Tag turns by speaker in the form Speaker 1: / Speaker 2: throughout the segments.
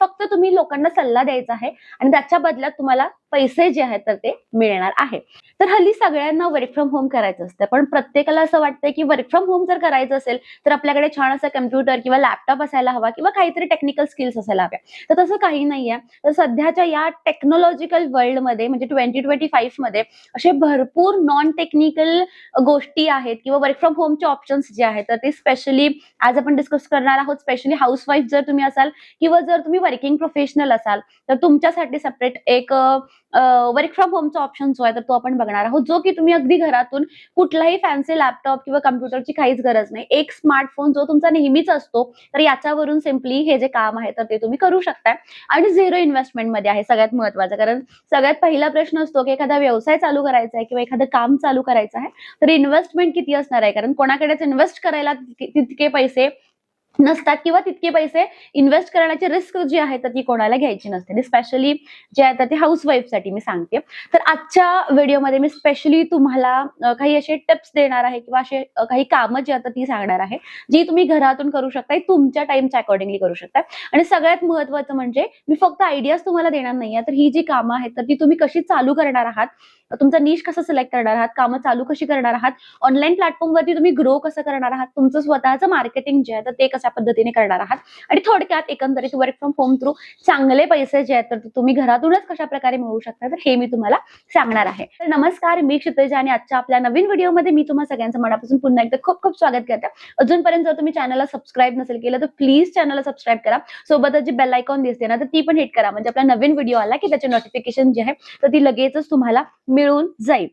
Speaker 1: फक्त तुम्ही लोकांना सल्ला द्यायचा आहे आणि त्याच्या बदल्यात तुम्हाला पैसे जे आहेत तर ते मिळणार आहे. तर हल्ली सगळ्यांना वर्क फ्रॉम होम करायचं असतं. पण प्रत्येकाला असं वाटतं की वर्क फ्रॉम होम जर करायचं असेल तर आपल्याकडे छान असा कम्प्युटर किंवा लॅपटॉप असायला हवा किंवा काहीतरी टेक्निकल स्किल्स असायला हव्या. तर तसं काही नाही आहे तर सध्याच्या या टेक्नॉलॉजिकल वर्ल्डमध्ये म्हणजे ट्वेंटी ट्वेंटी फाईव्हमध्ये असे भरपूर नॉन टेक्निकल गोष्टी आहेत किंवा वर्क फ्रॉम होमचे ऑप्शन्स जे आहेत तर ते स्पेशली आज आपण डिस्कस करणार आहोत. स्पेशली हाऊसवाईफ जर तुम्ही असाल किंवा जर तुम्ही वर्किंग प्रोफेशनल असाल तर तुमच्यासाठी सेपरेट एक वर्क फ्रॉम होमचा ऑप्शन जो आहे तर तो आपण बघणार आहोत. जो की तुम्ही अगदी घरातून कुठलाही फॅन्सी लॅपटॉप किंवा कम्प्युटरची काहीच गरज नाही. एक स्मार्टफोन जो तुमचा नेहमीच असतो तर याच्यावरून सिम्पली हे जे काम आहे तर ते तुम्ही करू शकताय. आणि झिरो इन्व्हेस्टमेंटमध्ये आहे सगळ्यात महत्वाचं. कारण सगळ्यात पहिला प्रश्न असतो की एखादा व्यवसाय चालू करायचा आहे किंवा एखादं काम चालू करायचं आहे तर इन्व्हेस्टमेंट किती असणार आहे? कारण कोणाकडेच इन्व्हेस्ट करायला तितके- तितके पैसे नसतात किंवा तितके पैसे इन्व्हेस्ट करण्याची रिस्क जी आहे तर ती कोणाला घ्यायची नसते. स्पेशली जे आहे ते हाऊसवाईफसाठी मी सांगते. तर आजच्या व्हिडिओमध्ये मी स्पेशली तुम्हाला काही असे टिप्स देणार आहे किंवा असे काही कामं जी आता ती सांगणार आहे जी तुम्ही घरातून करू शकता तुमच्या टाइमच्या अकॉर्डिंगली करू शकता आणि सगळ्यात महत्वाचं म्हणजे मी फक्त आयडियाज तुम्हाला देणार नाहीये तर ही जी कामं आहेत तर ती तुम्ही कशी चालू करणार आहात तुमचा निश कसं सिलेक्ट करणार आहात कामं चालू कशी करणार आहात ऑनलाईन प्लॅटफॉर्मवरती तुम्ही ग्रो कसं करणार आहात तुमचं स्वतःचं मार्केटिंग जे आहे तर ते अशा पद्धतीने करणार आहात. आणि थोडक्यात एकंदरीत वर्क फ्रॉम होम थ्रू चांगले पैसे जे आहेत तर तुम्ही घरातूनच कशा प्रकारे मिळवू शकता तर हे मी तुम्हाला सांगणार आहे. तर नमस्कार मी क्षितेज आणि आजच्या आपल्या नवीन व्हिडिओमध्ये मी तुम्हाला सगळ्यांचं मनापासून पुन्हा एकदा खूप खूप स्वागत करते. अजूनपर्यंत जर तुम्ही चॅनलला सबस्क्राईब नसेल केलं तर प्लीज चॅनलला सबस्क्राईब करा. सोबतच जी बेल आयकॉन दिसते ना तर ती पण हिट करा. म्हणजे आपला नवीन व्हिडिओ आला की त्याचे नोटिफिकेशन जे आहे तर ती लगेचच तुम्हाला मिळून जाईल.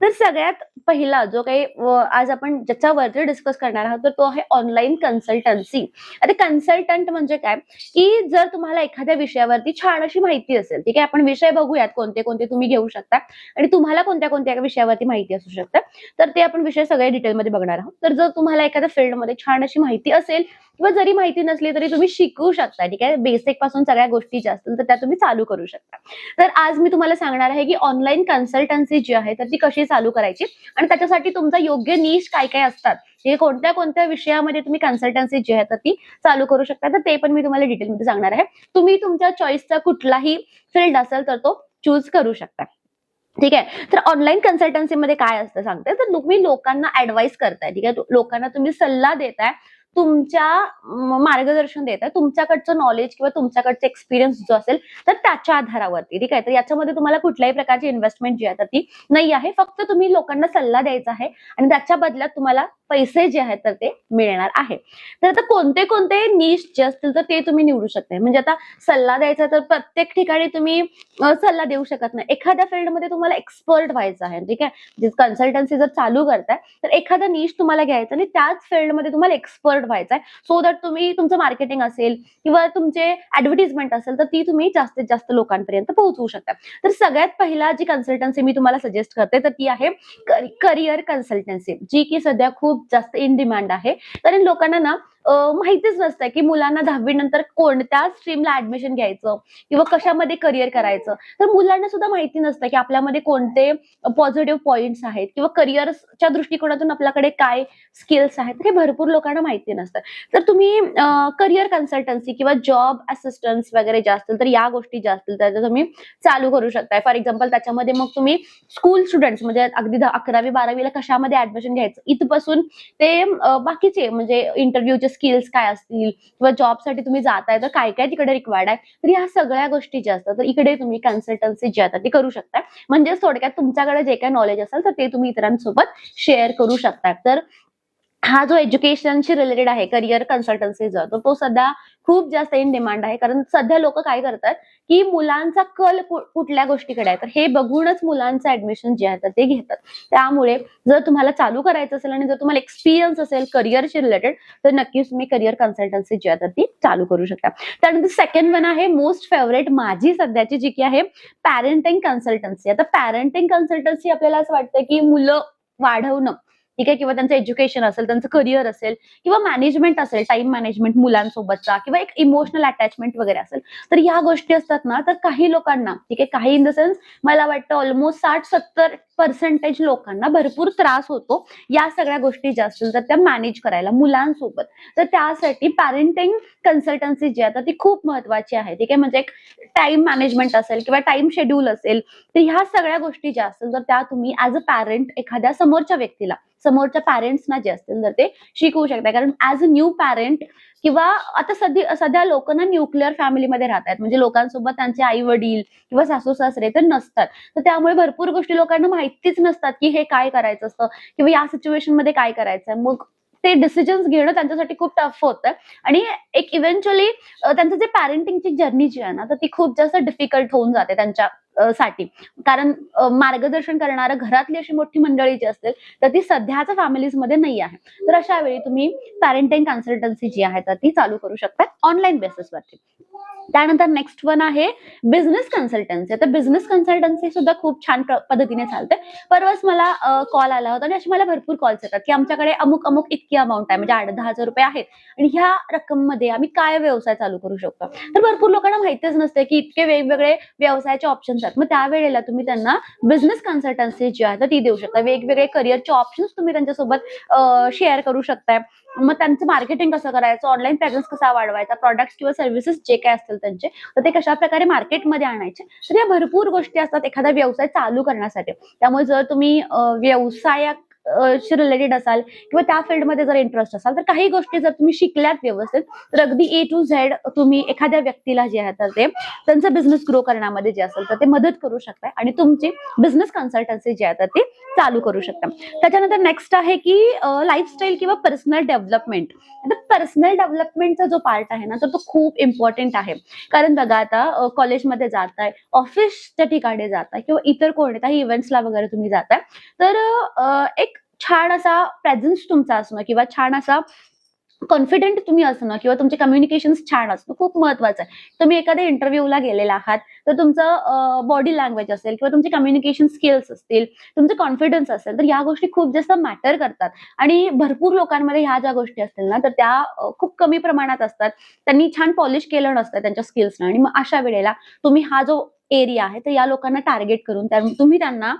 Speaker 1: तर सगळ्यात पहिला जो काही आज आपण ज्याच्यावरती डिस्कस करणार आहोत तर तो आहे ऑनलाईन कन्सल्टन्सी आता कन्सल्टंट म्हणजे काय? की जर तुम्हाला एखाद्या विषयावरती छान अशी माहिती असेल ठीक आहे? आपण विषय बघूयात कोणते कोणते तुम्ही घेऊ शकता. आणि तुम्हाला कोणत्या कोणत्या विषयावरती माहिती असू शकतं. तर ते आपण विषय सगळे डिटेलमध्ये बघणार आहोत. तर जर तुम्हाला एखाद्या फील्डमध्ये छान अशी माहिती असेल किंवा जरी माहिती नसली तरी तुम्ही शिकू शकता. ठीक आहे? बेसिकपासून सगळ्या गोष्टी ज्या असतील तर त्या तुम्ही चालू करू शकता. तर आज मी तुम्हाला सांगणार आहे की ऑनलाईन कन्सल्टन्सी जी आहे तर ती कशी चालू करायची आणि त्याच्यासाठी तुमचा योग्य निश काय काय असतात. हे कोणत्या कोणत्या विषयामध्ये तुम्ही कन्सल्टन्सी जी आहे तर ती चालू करू शकता. तर ते पण मी तुम्हाला डिटेलमध्ये सांगणार आहे. तुम्ही तुमच्या चॉईसचा कुठलाही फील्ड असेल तर तो चूज करू शकता. ठीक आहे? तर ऑनलाईन कन्सल्टन्सीमध्ये काय असतं सांगते. तर तुम्ही लोकांना ऍडवाइस करताय. ठीक आहे? लोकांना तुम्ही सल्ला देताय. तुमच्या मार्गदर्शन देत आहे तुमच्याकडचं नॉलेज किंवा तुमच्याकडचं एक्सपिरियन्स जो असेल तर त्याच्या आधारावरती. ठीक आहे? तर याच्यामध्ये तुम्हाला कुठल्याही प्रकारची इन्व्हेस्टमेंट जी आहे तर ती नाही आहे. फक्त तुम्ही लोकांना सल्ला द्यायचा आहे आणि त्याच्या बदल्यात तुम्हाला पैसे जे आहेत तर ते मिळणार आहे. तर आता कोणते कोणते निश जे असतील तर ते तुम्ही निवडू शकता. म्हणजे आता सल्ला द्यायचा तर प्रत्येक ठिकाणी तुम्ही सल्ला देऊ शकत नाही. एखाद्या फील्डमध्ये तुम्हाला एक्सपर्ट व्हायचं आहे ठीक आहे? कन्सल्टन्सी जर चालू करताय तर एखादा निश तुम्हाला घ्यायचा आणि त्याच फील्डमध्ये तुम्हाला एक्सपर्ट व्हायचा आहे. सो दॅट तुम्ही तुमचं मार्केटिंग असेल किंवा तुमचे ऍडव्हर्टिजमेंट असेल तर ती तुम्ही जास्तीत जास्त लोकांपर्यंत पोहोचवू शकता. तर सगळ्यात पहिला जी कन्सल्टन्सी मी तुम्हाला सजेस्ट करते तर ती आहे करिअर कन्सल्टन्सी जी की सध्या खूप जास्त इन डिमांड आहे. तर लोकांना ना माहितीच नसतं की मुलांना दहावी नंतर कोणत्या स्ट्रीमला ऍडमिशन घ्यायचं किंवा कशामध्ये करिअर करायचं. तर मुलांना सुद्धा माहिती नसतं की आपल्यामध्ये कोणते पॉझिटिव्ह पॉइंट्स आहेत किंवा करिअरच्या दृष्टिकोनातून आपल्याकडे काय स्किल्स आहेत हे भरपूर लोकांना माहिती नसतं तर तुम्ही करिअर कन्सल्टन्सी किंवा जॉब असिस्टन्स वगैरे ज्या असतील तर या गोष्टी ज्या असतील त्या तुम्ही चालू करू शकताय. फॉर एक्झाम्पल त्याच्यामध्ये मग तुम्ही स्कूल स्टुडंट्स म्हणजे अगदी अकरावी बारावीला कशामध्ये ऍडमिशन घ्यायचं? इथपासून ते बाकीचे म्हणजे इंटरव्ह्यूचे स्किल्स काय असतील? किंवा जॉबसाठी तुम्ही जाताय तर काय काय तिकडे रिक्वायर्ड आहे? तर ह्या सगळ्या गोष्टी ज्या असतात तर इकडे तुम्ही कन्सल्टन्सी जी आता ती करू शकता म्हणजे थोडक्यात तुमच्याकडे जे काही नॉलेज असेल तर ते तुम्ही इतरांसोबत शेअर करू शकता तर हा जो एज्युकेशनशी रिलेटेड आहे करिअर कन्सल्टन्सी जो तर तो सध्या खूप जास्त इन डिमांड आहे. कारण सध्या लोक काय करतात की मुलांचा कल कुठल्या गोष्टीकडे आहे? तर हे बघूनच मुलांचं ऍडमिशन जे आहे तर ते घेतात. त्यामुळे जर तुम्हाला चालू करायचं असेल आणि जर तुम्हाला एक्सपिरियन्स असेल करिअरशी रिलेटेड तर नक्कीच तुम्ही करिअर कन्सल्टन्सी जी आहे तर ती चालू करू शकता. त्यानंतर सेकंड वन आहे मोस्ट फेवरेट माझी सध्याची जी की आहे पॅरेंटिंग कन्सल्टन्सी आता पॅरेंटिंग कन्सल्टन्सी आपल्याला असं वाटतं की मुलं वाढवणं. ठीक आहे? किंवा त्यांचं एज्युकेशन असेल त्यांचं करिअर असेल किंवा मॅनेजमेंट असेल टाइम मॅनेजमेंट मुलांसोबतचा किंवा एक इमोशनल अटॅचमेंट वगैरे असेल तर या गोष्टी असतात ना तर काही लोकांना ठीक आहे? काही इन द सेन्स मला वाटतं ऑलमोस्ट साठ सत्तर पर्सेंटेज लोकांना भरपूर त्रास होतो या सगळ्या गोष्टी ज्या असतील तर त्या मॅनेज करायला मुलांसोबत. तर त्यासाठी पॅरेंटिंग कन्सल्टन्सी जी आहे ती खूप महत्वाची आहे ठीक आहे? म्हणजे एक टाइम मॅनेजमेंट असेल किंवा टाइम शेड्यूल असेल तर ह्या सगळ्या गोष्टी ज्या असतील तर त्या तुम्ही ऍज अ पॅरेंट एखाद्या समोरच्या व्यक्तीला समोरच्या पॅरेंट्सना जे असतील तर ते शिकवू शकता कारण ऍज अ न्यू पॅरेंट किंवा आता सध्या सध्या लोक ना न्यूक्लिअर फॅमिलीमध्ये राहतात म्हणजे लोकांसोबत त्यांचे आई वडील किंवा सासू सासरे तर नसतात. तर त्यामुळे भरपूर गोष्टी लोकांना माहितीच नसतात की हे काय करायचं असतं किंवा या सिच्युएशनमध्ये काय करायचं मग ते डिसिजन्स घेणं त्यांच्यासाठी खूप टफ होतं. आणि एक इव्हेंच्युअली त्यांचं जे पॅरेंटिंगची जर्नी जी आहे ना तर ती खूप जास्त डिफिकल्ट होऊन जाते त्यांच्या साठी. कारण मार्गदर्शन करणारं घरातली अशी मोठी मंडळी जी असतील तर ती सध्याच्या फॅमिलीजमध्ये नाही आहे. तर अशा वेळी तुम्ही पॅरेंटिंग कन्सल्टन्सी जी आहे तर ती चालू करू शकता ऑनलाईन बेसिसवरती त्यानंतर नेक्स्ट वन आहे बिझनेस कन्सल्टन्सी तर बिझनेस कन्सल्टन्सी सुद्धा खूप छान पद्धतीने चालते. परवाच मला कॉल आला होता आणि असे मला भरपूर कॉल्स येतात की आमच्याकडे अमुक अमुक इतकी अमाऊंट आहे म्हणजे आठ दहा हजार रुपये आहेत. आणि ह्या रक्कममध्ये आम्ही काय व्यवसाय चालू करू शकतो? तर भरपूर लोकांना माहितीच नसते की इतके वेगवेगळे व्यवसायाचे ऑप्शन आहेत मग त्यावेळेला तुम्ही त्यांना बिझनेस कन्सल्टन्सी जी आहे तर ती देऊ शकता. वेगवेगळे करिअरचे ऑप्शन्स तुम्ही त्यांच्यासोबत शेअर करू शकताय. मग त्यांचं मार्केटिंग कसं करायचं? ऑनलाईन प्रेझेन्स कसा वाढवायचा? प्रॉडक्ट्स किंवा सर्व्हिसेस जे काय असतील त्यांचे तर ते कशा प्रकारे मार्केटमध्ये आणायचे? तर या भरपूर गोष्टी असतात एखादा व्यवसाय चालू करण्यासाठी. त्यामुळे जर तुम्ही व्यवसाया शी रिलेटेड असाल किंवा त्या फील्डमध्ये जर इंटरेस्ट असाल तर काही गोष्टी जर तुम्ही शिकल्यात व्यवस्थित तर अगदी ए टू झेड तुम्ही एखाद्या व्यक्तीला जे आहे तर ते त्यांचा बिझनेस ग्रो करण्यामध्ये जे असेल तर ते मदत करू शकताय आणि तुमची बिझनेस कन्सल्टन्सी जी आहे तर ती चालू करू शकता. त्याच्यानंतर नेक्स्ट आहे की लाईफस्टाईल किंवा पर्सनल डेव्हलपमेंट आता पर्सनल डेव्हलपमेंटचा जो पार्ट आहे ना तर तो खूप इम्पॉर्टंट आहे. कारण बघा आता कॉलेजमध्ये जाताय ऑफिसच्या ठिकाणी जाताय किंवा इतर कोणत्याही इव्हेंट्सला वगैरे तुम्ही जाताय तर एक छान असा प्रेझेन्स तुमचा असणं किंवा छान असा कॉन्फिडेंट तुम्ही असणं किंवा तुमचे कम्युनिकेशन छान असणं खूप महत्वाचं आहे. तुम्ही एखाद्या इंटरव्ह्यूला गेलेला आहात तर तुमचं बॉडी लँग्वेज असेल किंवा तुमचे कम्युनिकेशन स्किल्स असतील तुमचं कॉन्फिडन्स असेल तर या गोष्टी खूप जास्त मॅटर करतात. आणि भरपूर लोकांमध्ये ह्या ज्या गोष्टी असतील ना तर त्या खूप कमी प्रमाणात असतात. त्यांनी छान पॉलिश केलं नसतं त्यांच्या स्किल्सनं आणि मग अशा वेळेला तुम्ही हा जो एरिया आहे तर या लोकांना टार्गेट करून त्या- तुम्ही त्यांना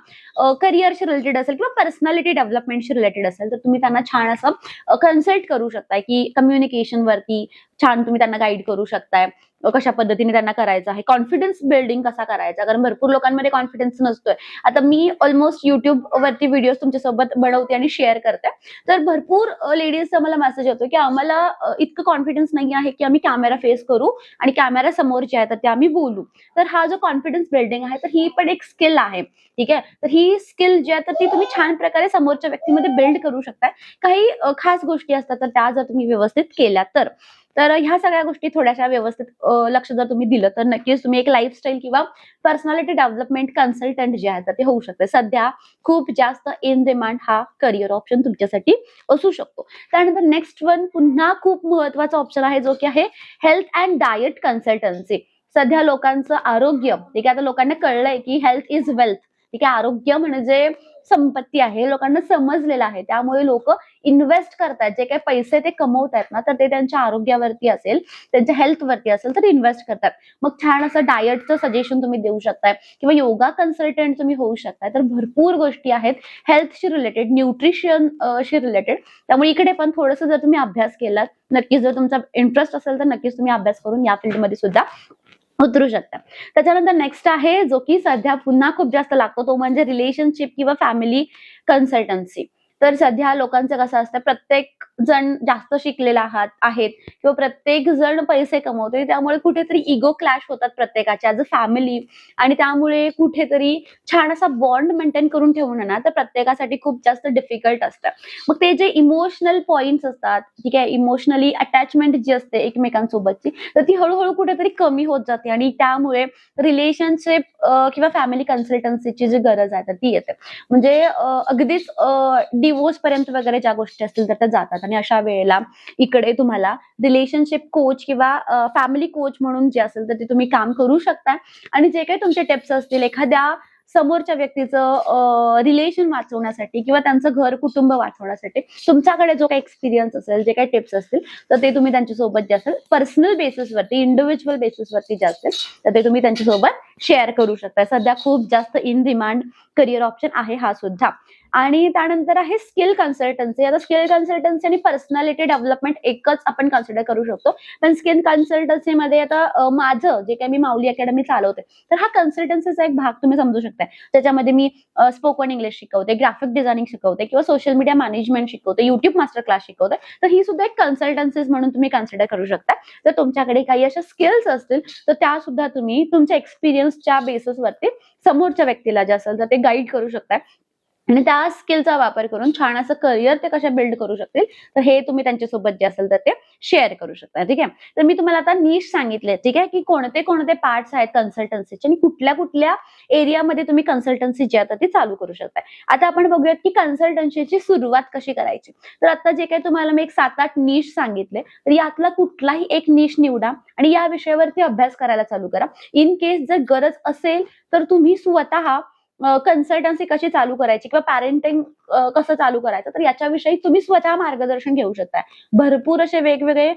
Speaker 1: करिअरशी रिलेटेड असेल किंवा पर्सनॅलिटी डेव्हलपमेंटशी रिलेटेड असेल तर तुम्ही त्यांना छान असं कन्सल्ट करू शकताय की कम्युनिकेशन वरती छान तुम्ही त्यांना गाईड करू शकताय. कशा पद्धतीने त्यांना करायचं आहे. कॉन्फिडन्स बिल्डिंग कसा करायचा? कारण भरपूर लोकांमध्ये कॉन्फिडन्स नसतोय. आता मी ऑलमोस्ट युट्यूब वरती व्हिडिओ तुमच्यासोबत बनवते आणि शेअर करते. तर भरपूर लेडीजचा मला मेसेज येतो की आम्हाला इतकं कॉन्फिडन्स नाही आहे की आम्ही कॅमेरा फेस करू आणि कॅमेरा समोर जे आहे तर ते आम्ही बोलू. तर हा जो कॉन्फिडन्स बिल्डिंग आहे तर ही पण एक स्किल आहे. ठीक आहे? तर ही स्किल जी आहे तर ती तुम्ही छान प्रकारे समोरच्या व्यक्तीमध्ये बिल्ड करू शकताय. काही खास गोष्टी असतात तर त्या जर तुम्ही व्यवस्थित केल्या तर. तर ह्या सगळ्या गोष्टी थोड्याशा व्यवस्थित लक्ष जर तुम्ही दिलं तर नक्कीच तुम्ही एक लाईफस्टाईल किंवा पर्सनॅलिटी डेव्हलपमेंट कन्सल्टंट जे आहे तर ते होऊ शकते. सध्या खूप जास्त इन डिमांड हा करिअर ऑप्शन तुमच्यासाठी असू शकतो. त्यानंतर नेक्स्ट वन पुन्हा खूप महत्त्वाचा ऑप्शन आहे जो की आहे हेल्थ अँड डायट कन्सल्टन्सी सध्या लोकांचं आरोग्य ठीक आहे आता लोकांना कळलंय की हेल्थ इज वेल्थ ठीक आहे आरोग्य म्हणजे संपत्ती आहे हे लोकांना समजलेलं आहे. त्यामुळे लोक इन्व्हेस्ट करतायत जे काही पैसे ते कमवतात ना तर ते त्यांच्या आरोग्यावरती असेल त्यांच्या हेल्थवरती असेल तर इन्व्हेस्ट करतात मग छान असं डायटचं सजेशन तुम्ही देऊ शकताय किंवा योगा कन्सल्टंट तुम्ही होऊ शकताय. तर भरपूर गोष्टी आहेत हेल्थशी रिलेटेड न्यूट्रिशन शी रिलेटेड त्यामुळे इकडे पण थोडंसं जर तुम्ही अभ्यास केलात नक्कीच जर तुमचा इंटरेस्ट असेल तर नक्कीच तुम्ही अभ्यास करून या फील्डमध्ये सुद्धा उतरू शकता. त्याच्यानंतर नेक्स्ट आहे जो की सध्या पुन्हा खूप जास्त लागतो तो म्हणजे रिलेशनशिप किंवा फॅमिली कन्सल्टन्सी तर सध्या लोकांचं कसं असतं प्रत्येक जण जास्त शिकलेला आहात आहेत किंवा प्रत्येक जण पैसे कमवतोय त्यामुळे कुठेतरी इगो क्लॅश होतात प्रत्येकाच्या ॲज अ फॅमिली आणि त्यामुळे कुठेतरी छान असा बॉन्ड मेंटेन करून ठेवणं ना तर प्रत्येकासाठी खूप जास्त डिफिकल्ट असतं. मग ते जे इमोशनल पॉइंट्स असतात ठीक आहे इमोशनली अटॅचमेंट जी असते एकमेकांसोबतची तर ती हळूहळू कुठेतरी कमी होत जाते आणि त्यामुळे रिलेशनशिप किंवा फॅमिली कन्सल्टन्सीची जी गरज आहे तर ती येते. म्हणजे अगदीच डिवोर्स पर्यंत वगैरे ज्या गोष्टी असतील तर त्या जातात. आणि अशा वेळेला इकडे तुम्हाला रिलेशनशिप कोच किंवा फॅमिली कोच म्हणून जे असेल तर ते तुम्ही काम करू शकता. आणि जे काही तुमचे टिप्स असतील एखाद्या समोरच्या व्यक्तीचं रिलेशन वाचवण्यासाठी किंवा त्यांचं घर कुटुंब वाचवण्यासाठी तुमच्याकडे जो काही एक्सपिरियन्स असेल जे काही टिप्स असतील तर ते तुम्ही त्यांच्यासोबत जे असेल पर्सनल बेसिसवरती इंडिव्हिज्युअल बेसिसवरती जे असेल तर ते तुम्ही त्यांच्यासोबत शेअर करू शकता. सध्या खूप जास्त इन डिमांड करिअर ऑप्शन आहे हा सुद्धा. आणि त्यानंतर आहे स्किल कन्सल्टन्सी आता स्किल कन्सल्टन्सी आणि पर्सनॅलिटी डेव्हलपमेंट एकच आपण कन्सिडर करू शकतो. पण स्किल कन्सल्टन्सीमध्ये आता माझं जे काही मी माऊली अकॅडमी चालवते तर हा कन्सल्टन्सीचा एक भाग तुम्ही समजू शकता त्याच्यामध्ये मी स्पोकन इंग्लिश शिकवते ग्राफिक डिझायनिंग शिकवते किंवा सोशल मीडिया मॅनेजमेंट शिकवते युट्यूब मास्टर क्लास शिकवते. तर ही सुद्धा एक कन्सल्टन्सीज म्हणून तुम्ही कन्सिडर करू शकता तर तुमच्याकडे काही अशा स्किल्स असतील तर त्या सुद्धा तुम्ही तुमच्या एक्सपिरियन्सच्या बेसिसवरती समोरच्या व्यक्तीला जे असेल तर ते गाईड करू शकता आणि त्या स्किलचा वापर करून छान असं करिअर ते कशा बिल्ड करू शकतील तर हे तुम्ही त्यांच्यासोबत जे असेल तर ते शेअर करू शकता ठीक आहे? तर मी तुम्हाला आता नीश सांगितले ठीक आहे? की कोणते कोणते पार्ट्स आहेत कन्सल्टन्सीचे आणि कुठल्या कुठल्या एरियामध्ये तुम्ही कन्सल्टन्सी जी आता ती चालू करू शकता आता आपण बघूयात की कन्सल्टन्सीची सुरुवात कशी करायची. तर आता जे काही तुम्हाला मी एक सात आठ नीश सांगितले तर यातला कुठलाही एक निश निवडा आणि या विषयावरती अभ्यास करायला चालू करा. इन केस जर गरज असेल तर तुम्ही स्वतः कन्सल्टन्सी कशी चालू करायची किंवा पॅरेंटिंग कसं चालू करायचं? तर याच्याविषयी तुम्ही स्वतः मार्गदर्शन घेऊ शकता भरपूर असे वेगवेगळे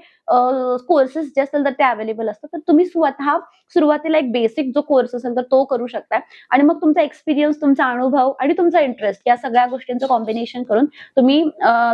Speaker 1: कोर्सेस जे असतील तर ते अवेलेबल असतात. तर तुम्ही स्वतः सुरुवातीला एक बेसिक जो कोर्स असेल तर तो करू शकता आणि मग तुमचा एक्सपिरियन्स तुमचा अनुभव आणि तुमचा इंटरेस्ट या सगळ्या गोष्टींचं कॉम्बिनेशन करून तुम्ही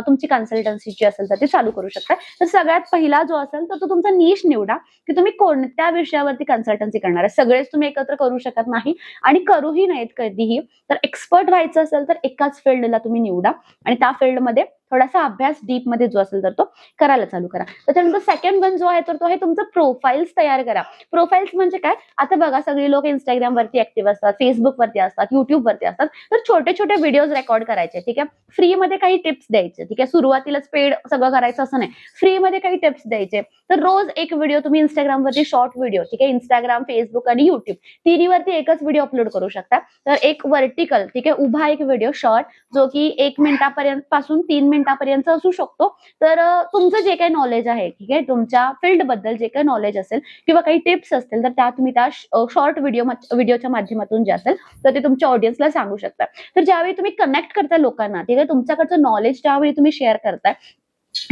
Speaker 1: तुमची कन्सल्टन्सी जी असेल तर ती चालू करू शकता तर सगळ्यात पहिला जो असेल तर तो तुमचा निश निवडा की तुम्ही कोणत्या विषयावरती कन्सल्टन्सी करणार आहे. सगळेच तुम्ही एकत्र करू शकत नाही आणि करूही नाहीत कधी. कधीही. तर एक्सपर्ट व्हायचं असेल तर एकाच फील्डला तुम्ही निवडा. आणि त्या फील्डमध्ये थोडासा अभ्यास डीपमध्ये जो असेल तर तो करायला चालू करा. त्याच्यानंतर सेकंड वन जो आहे तर तो आहे तुमचं प्रोफाईल्स तयार करा. प्रोफाईल्स म्हणजे काय? आता बघा सगळी लोक इंस्टाग्राम वरती ऍक्टिव्ह असतात फेसबुक वरती असतात युट्यूब वरती असतात. तर छोटे छोटे व्हिडिओज रेकॉर्ड करायचे ठीक आहे? फ्रीमध्ये काही टिप्स द्यायचे ठीक आहे? सुरुवातीलाच पेड सगळं करायचं असं नाही. फ्रीमध्ये काही टिप्स द्यायचे. तर रोज एक व्हिडिओ तुम्ही इंस्टाग्राम वरती शॉर्ट व्हिडिओ ठीक आहे? इंस्टाग्राम फेसबुक आणि युट्यूब तिन्हीवरती एकच व्हिडिओ अपलोड करू शकता. तर एक वर्टिकल ठीक आहे? उभा एक व्हिडिओ शॉर्ट जो की एक मिनिटापर्यंत पासून तीन मिनिटापर्यंत असू शकतो. तर तुमचं जे काही नॉलेज आहे ठीक आहे तुमच्या फील्डबद्दल जे काही नॉलेज असेल किंवा काही टिप्स असतील तर त्या तुम्ही त्या शॉर्ट व्हिडिओ व्हिडिओच्या माध्यमातून जे असेल तर ते तुमच्या ऑडियन्सला सांगू शकता. तर ज्यावेळी तुम्ही कनेक्ट करताय लोकांना ठीक आहे तुमच्याकडचं नॉलेज ज्यावेळी तुम्ही शेअर करताय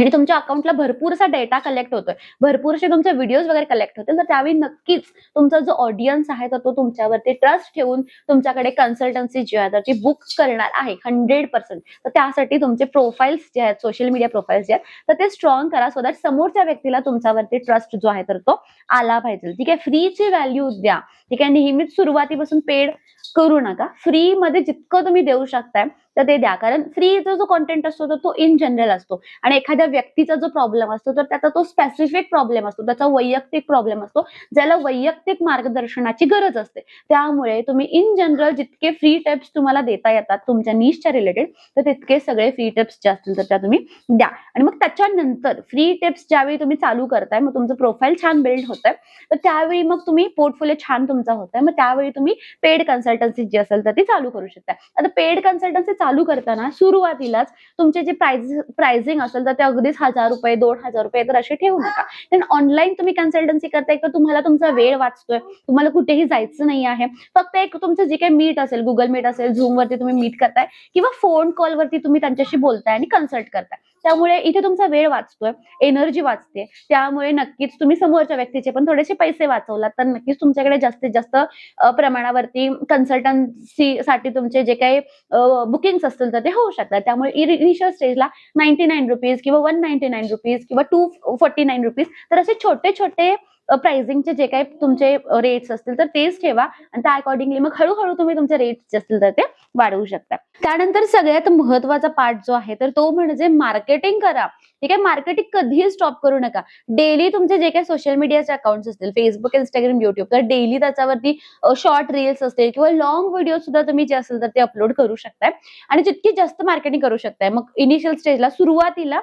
Speaker 1: आणि तुमच्या अकाउंटला भरपूर असा डेटा कलेक्ट होतोय. भरपूर असे तुमचे व्हिडिओज वगैरे कलेक्ट होतील. तर त्यावेळी नक्कीच तुमचा जो ऑडियन्स आहे तर तो तुमच्यावरती ट्रस्ट ठेवून तुमच्याकडे कन्सल्टन्सी जी आहे तर ती बुक करणार आहे हंड्रेड पर्सेंट तर त्यासाठी तुमचे प्रोफाईल्स जे आहेत सोशल मीडिया प्रोफाईल्स जे आहेत तर ते स्ट्रॉंग करा सो दॅट समोरच्या व्यक्तीला तुमच्यावरती ट्रस्ट जो आहे तर तो आला पाहिजे. ठीक आहे? फ्रीची व्हॅल्यू द्या. ठीक आहे? नेहमीच सुरुवातीपासून पेड करू नका. फ्रीमध्ये जितकं तुम्ही देऊ शकताय तर ते द्या. कारण फ्रीचा जो कॉन्टेंट असतो तर तो इन जनरल असतो. आणि एखाद्या व्यक्तीचा जो प्रॉब्लेम असतो तर त्याचा तो स्पेसिफिक प्रॉब्लेम असतो. त्याचा वैयक्तिक प्रॉब्लेम असतो ज्याला वैयक्तिक मार्गदर्शनाची गरज असते. त्यामुळे तुम्ही इन जनरल जितके फ्री टिप्स तुम्हाला देता येतात तुमच्या नीशच्या रिलेटेड तर तितके सगळे फ्री टिप्स जे असतील तर त्या तुम्ही द्या. आणि मग त्याच्यानंतर फ्री टिप्स ज्यावेळी तुम्ही चालू करताय मग तुमचं प्रोफाईल छान बिल्ड होत आहे तर त्यावेळी मग तुम्ही पोर्टफोलिओ छान तुमचा होत आहे मग त्यावेळी तुम्ही पेड कन्सल्टन्सी जी असेल तर ती चालू करू शकता आता पेड कन्सल्टन्सी चालू चालू करताना सुरुवातीलाच तुमचे जे प्राइस प्राइसिंग असेल तर ते अगदीच हजार रुपये दोन हजार रुपये तर असे ठेवू नका. कारण ऑनलाईन तुम्ही कन्सल्टन्सी करताय तर तुम्हाला तुमचा वेळ वाचतोय. तुम्हाला कुठेही जायचं नाही आहे. फक्त एक तुमचं जे काही मीट असेल गुगल मीट असेल झूम वरती तुम्ही मीट करताय किंवा फोन कॉल वरती तुम्ही त्यांच्याशी बोलताय आणि कन्सल्ट करताय. त्यामुळे इथे तुमचा वेळ वाचतोय एनर्जी वाचते. त्यामुळे नक्कीच तुम्ही समोरच्या व्यक्तीचे पण थोडेसे पैसे वाचवलात तर नक्कीच तुमच्याकडे जास्तीत जास्त प्रमाणावरती कन्सल्टन्सी साठी तुमचे जे काही बुकिंग्स असतील तर ते होऊ शकतात. त्यामुळे इनिशियल स्टेजला नाईन्टी नाईन रुपीज किंवा वन नाईन्टी नाईन रुपीज किंवा टू फोर्टी नाईन रुपीज तर असे छोटे छोटे प्राइसिंगचे जे काही तुमचे रेट्स असतील तर तेच ठेवा. आणि त्या अकॉर्डिंगली मग हळूहळू तुम्ही तुमचे रेट्स जे असतील तर ते वाढवू शकता. त्यानंतर सगळ्यात महत्त्वाचा पार्ट जो आहे तर तो म्हणजे मार्केटिंग करा. ठीक आहे? मार्केटिंग कधीही स्टॉप करू नका. डेली तुमचे जे काही सोशल मीडियाचे अकाउंट्स असतील फेसबुक इंस्टाग्राम युट्यूब तर डेली त्याच्यावरती शॉर्ट रील्स असतील किंवा लॉंग व्हिडिओ सुद्धा तुम्ही जे असेल तर ते अपलोड करू शकताय. आणि जितकी जास्त मार्केटिंग करू शकताय मग इनिशियल स्टेजला सुरुवातीला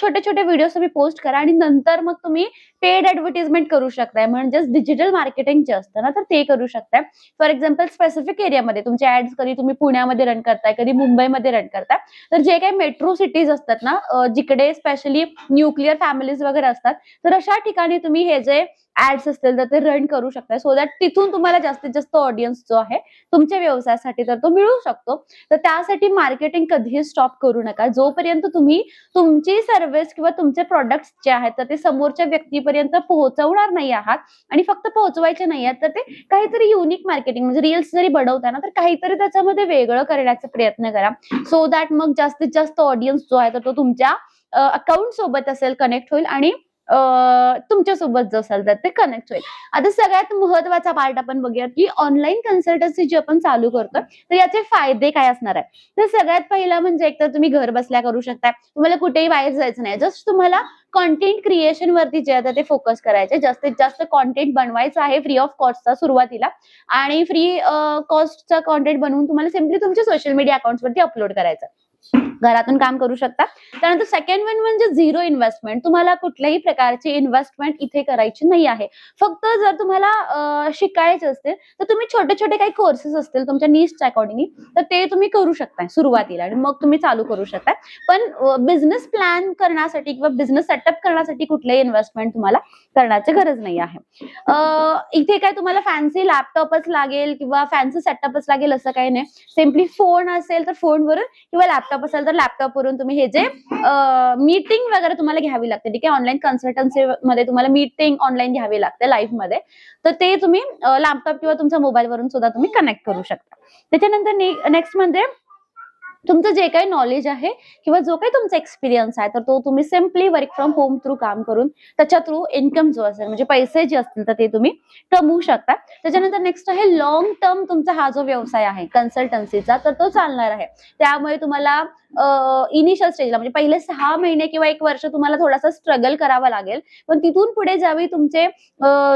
Speaker 1: छोटे छोटे व्हिडिओ तुम्ही पोस्ट करा आणि नंतर मग तुम्ही पेड ऍडव्हर्टिजमेंट करू शकताय. म्हणजेच डिजिटल मार्केटिंग जे असतं ना तर ते करू शकताय. फॉर एक्झाम्पल स्पेसिफिक एरियामध्ये तुमचे ऍड्स कधी तुम्ही पुण्यामध्ये रन करताय कधी मुंबईमध्ये रन करताय. तर जे काही मेट्रो सिटीज असतात ना जिकडे स्पेशली न्यूक्लिअर फॅमिलीज वगैरे असतात तर अशा ठिकाणी तुम्ही हे जे ऍड्स असतील तर ते रन करू शकताय. सो दॅट तिथून तुम्हाला जास्तीत जास्त ऑडियन्स जो आहे तुमच्या व्यवसायासाठी तर तो मिळू शकतो. तर त्यासाठी मार्केटिंग कधीही स्टॉप करू नका. जोपर्यंत तुम्ही तुमची सर्व्हिस किंवा तुमचे प्रॉडक्ट्स जे आहेत तर ते समोरच्या व्यक्तीपर्यंत पोहोचवणार नाही आहात आणि फक्त पोहोचवायचे नाही आहेत तर ते काहीतरी युनिक मार्केटिंग म्हणजे रील्स जरी बनवताना तर काहीतरी त्याच्यामध्ये वेगळं करण्याचा प्रयत्न करा. सो दॅट मग जास्तीत जास्त ऑडियन्स जो आहे तर तो तुमच्या अकाउंट सोबत असेल कनेक्ट होईल आणि तुमच्यासोबत जो तर ते कनेक्ट होईल. आता सगळ्यात महत्त्वाचा पार्ट आपण बघूया की ऑनलाईन कन्सल्टन्सी जी आपण चालू करतो तर याचे फायदे काय असणार आहे तर सगळ्यात पहिला म्हणजे एकतर तुम्ही घर बसल्या करू शकता तुम्हाला कुठेही बाहेर जायचं नाही. जस्ट तुम्हाला कॉन्टेंट क्रिएशन वरती जे आहे ते फोकस करायचे. जास्तीत जास्त कॉन्टेंट बनवायचं आहे फ्री ऑफ कॉस्टचा सुरुवातीला. आणि फ्री कॉस्टचा कॉन्टेंट बनवून तुम्हाला सिम्पली तुमच्या सोशल मीडिया अकाउंट वरती अपलोड करायचं. घरातून काम करू शकता. त्यानंतर सेकंड वन म्हणजे झिरो इन्व्हेस्टमेंट तुम्हाला कुठल्याही प्रकारची इन्व्हेस्टमेंट इथे करायची नाही आहे. फक्त जर तुम्हाला शिकायचे असतील तर तुम्ही छोटे छोटे काही कोर्सेस असतील तुमच्या निशच्या अकॉर्डिंगली तर ते तुम्ही करू शकताय सुरुवातीला आणि मग तुम्ही चालू करू शकताय. पण बिझनेस प्लॅन करण्यासाठी किंवा बिझनेस सेटअप करण्यासाठी कुठलेही इन्व्हेस्टमेंट तुम्हाला करण्याची गरज नाही आहे. इथे काय तुम्हाला फॅन्सी लॅपटॉपच लागेल किंवा फॅन्सी सेटअपच लागेल असं काही नाही. सिम्पली फोन असेल तर फोनवरून किंवा लॅपटॉप असेल तर लॅपटॉपवरून तुम्ही हे जे मीटिंग वगैरे तुम्हाला घ्यावी लागते ठीक आहे? ऑनलाईन कन्सल्टन्सी मध्ये तुम्हाला मीटिंग ऑनलाईन घ्यावी लागते लाईव्हमध्ये. तर ते तुम्ही लॅपटॉप किंवा तुमच्या मोबाईल वरून सुद्धा तुम्ही कनेक्ट करू शकता. त्याच्यानंतर नेक्स्ट म्हणजे तुमचं जे काही नॉलेज आहे किंवा जो काही तुमचा एक्सपिरियन्स आहे तर तो तुम्ही simply work from home through काम करून त्याच्या थ्रू इन्कम जो असेल म्हणजे पैसे जे असतील तर ते तुम्ही कमवू शकता. त्याच्यानंतर नेक्स्ट आहे लॉंग टर्म तुमचा हा जो व्यवसाय आहे कन्सल्टन्सीचा तर तो चालणार आहे. त्यामुळे तुम्हाला इनिशियल स्टेजला म्हणजे पहिले सहा महिने किंवा एक वर्ष तुम्हाला थोडासा स्ट्रगल करावा लागेल. पण तिथून पुढे ज्यावेळी तुमचे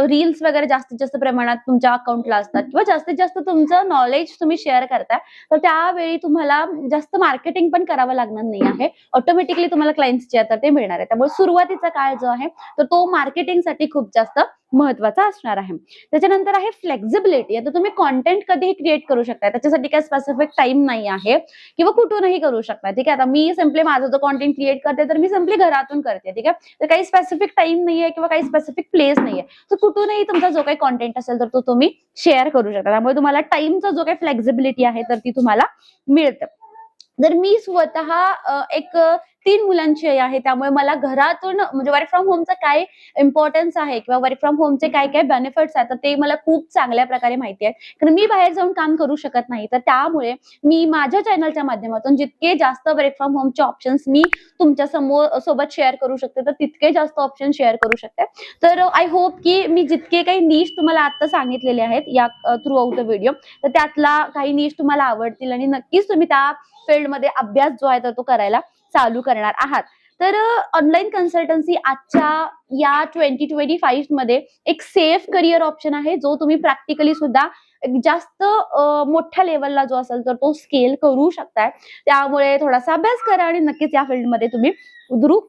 Speaker 1: रील्स वगैरे जास्तीत जास्त प्रमाणात तुमच्या अकाउंटला असतात किंवा जास्तीत जास्त तुमचं नॉलेज तुम्ही शेअर करताय तर त्यावेळी तुम्हाला जास्त मार्केटिंग पण करावं लागणार नाही आहे. ऑटोमॅटिकली तुम्हाला क्लायंट्स जे आहेत ते मिळणार आहे. त्यामुळे सुरुवातीचा काळ जो आहे तर तो मार्केटिंगसाठी खूप जास्त महत्त्वाचा असणार आहे. त्याच्यानंतर आहे फ्लेक्झिबिलिटी आता तुम्ही कॉन्टेंट कधीही क्रिएट करू शकता त्याच्यासाठी काही स्पेसिफिक टाइम नाही आहे किंवा कुठूनही करू शकता ठीक आहे? आता मी सिम्पली माझं जो कॉन्टेंट क्रिएट करते तर मी सिम्पली घरातून करते. ठीक आहे? तर काही स्पेसिफिक टाइम नाहीये किंवा काही स्पेसिफिक प्लेस नाहीये तर कुठूनही तुमचा जो काही कॉन्टेंट असेल तर तो तुम्ही शेअर करू शकता. त्यामुळे तुम्हाला टाइमचा जो काही फ्लेक्झिबिलिटी आहे तर ती तुम्हाला मिळतं. जर मी स्वतः एक तीन मुलांची आई आहे. त्यामुळे मला घरातून म्हणजे वर्क फ्रॉम होमचं काय इम्पॉर्टन्स आहे किंवा वर्क फ्रॉम होमचे काय काय बेनिफिट्स आहेत तर ते मला खूप चांगल्या प्रकारे माहिती आहेत. कारण मी बाहेर जाऊन काम करू शकत नाही. तर त्यामुळे मी माझ्या चॅनलच्या माध्यमातून जितके जास्त वर्क फ्रॉम होमचे ऑप्शन्स मी तुमच्यासमोर सोबत शेअर करू शकते तर तितके जास्त ऑप्शन शेअर करू शकते. तर आय होप की मी जितके काही नीश तुम्हाला आता सांगितलेले आहेत या थ्रू आउट द व्हिडिओ तर त्यातला काही नीश तुम्हाला आवडतील आणि नक्कीच तुम्ही त्या फील्डमध्ये अभ्यास जो आहे तर तो करायला चालू करणार आहात. तर ऑनलाईन कन्सल्टन्सी आजच्या या ट्वेंटी ट्वेंटी फाईव्हमध्ये एक सेफ करिअर ऑप्शन आहे जो तुम्ही प्रॅक्टिकली सुद्धा जास्त मोठ्या लेवलला जो असेल तर तो स्केल करू शकताय. त्यामुळे थोडासा अभ्यास करा आणि नक्कीच या फील्डमध्ये तुम्ही उद्रुक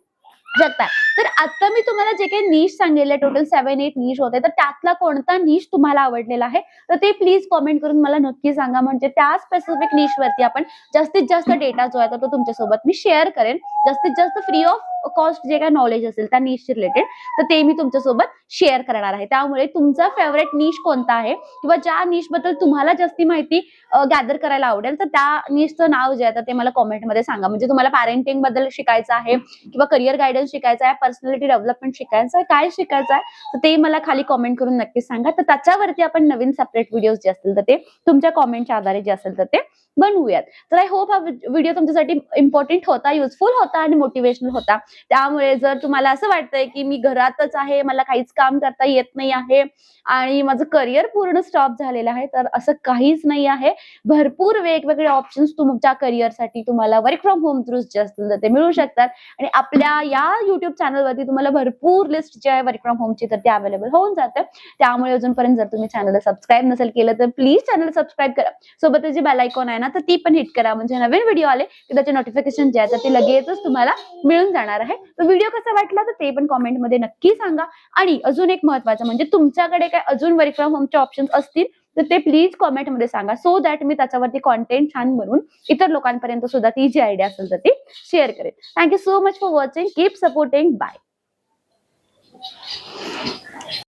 Speaker 1: जगतात. तर आता मी तुम्हाला जे काही नीश सांगितले टोटल सेव्हन एट नीश होते तर त्यातला कोणता नीश तुम्हाला आवडलेला आहे तर ते प्लीज कॉमेंट करून मला नक्की सांगा. म्हणजे त्या स्पेसिफिक निश वरती आपण जास्तीत जास्त डेटा जो आहे तर तो तुमच्यासोबत मी शेअर करेन. जास्तीत जास्त फ्री ऑफ कॉस्ट जे काही नॉलेज असेल त्या निशशी रिलेटेड तर ते मी तुमच्यासोबत शेअर करणार आहे. त्यामुळे तुमचा फेवरेट निश कोणता आहे? किंवा ज्या निशबद्दल तुम्हाला जास्ती माहिती गॅदर करायला आवडेल तर त्या निशचं नाव जे आहे तर ते मला कॉमेंटमध्ये सांगा. म्हणजे तुम्हाला पॅरेंटिंगबद्दल शिकायचं आहे किंवा करिअर गायडन्स शिकायचं आहे पर्सनॅलिटी डेव्हलपमेंट शिकायचं आहे काय शिकायचं आहे तर ते मला खाली कॉमेंट करून नक्की सांगा. तर त्याच्यावरती आपण नवीन सेपरेट व्हिडिओज जे असतील तर ते तुमच्या कॉमेंटच्या आधारे जे असेल तर ते बनवूयात. तर आय होप हा व्हिडिओ तुमच्यासाठी इम्पॉर्टंट होता युजफुल होता आणि मोटिवेशनल होता. त्यामुळे जर तुम्हाला असं वाटतंय की मी घरातच आहे मला काहीच काम करता येत नाही आहे आणि माझं करिअर पूर्ण स्टॉप झालेलं आहे तर असं काहीच नाही आहे. भरपूर वेगवेगळे ऑप्शन्स तुमच्या करिअरसाठी तुम्हाला वर्क फ्रॉम होम थ्रू जे असतील तर ते मिळू शकतात. आणि आपल्या या युट्यूब चॅनलवरती तुम्हाला भरपूर लिस्ट जे आहे वर्क फ्रॉम होमची तर ते अवेलेबल होऊन जातं. त्यामुळे अजूनपर्यंत जर तुम्ही चॅनलला सबस्क्राईब नसेल केलं तर प्लीज चॅनल सबस्क्राईब करा. सोबतच जे बेल आयकॉन आहे ना तर ती पण हिट करा. म्हणजे नवीन व्हिडिओ आले की त्याचे नोटिफिकेशन जे आहे तर ते लगेचच तुम्हाला मिळून जाणार आहे. तर व्हिडिओ कसा वाटला तर ते पण कॉमेंटमध्ये नक्की सांगा. आणि अजून एक महत्वाचं म्हणजे तुमच्याकडे काय अजून वर्क फ्रॉम होमचे ऑप्शन्स असतील तर ते प्लीज कॉमेंटमध्ये सांगा. सो दॅट मी त्याच्यावरती कॉन्टेंट छान बनवून इतर लोकांपर्यंत सुद्धा ती जी आयडिया असेल तर ती शेअर करेन. Thank you so much for watching keep supporting bye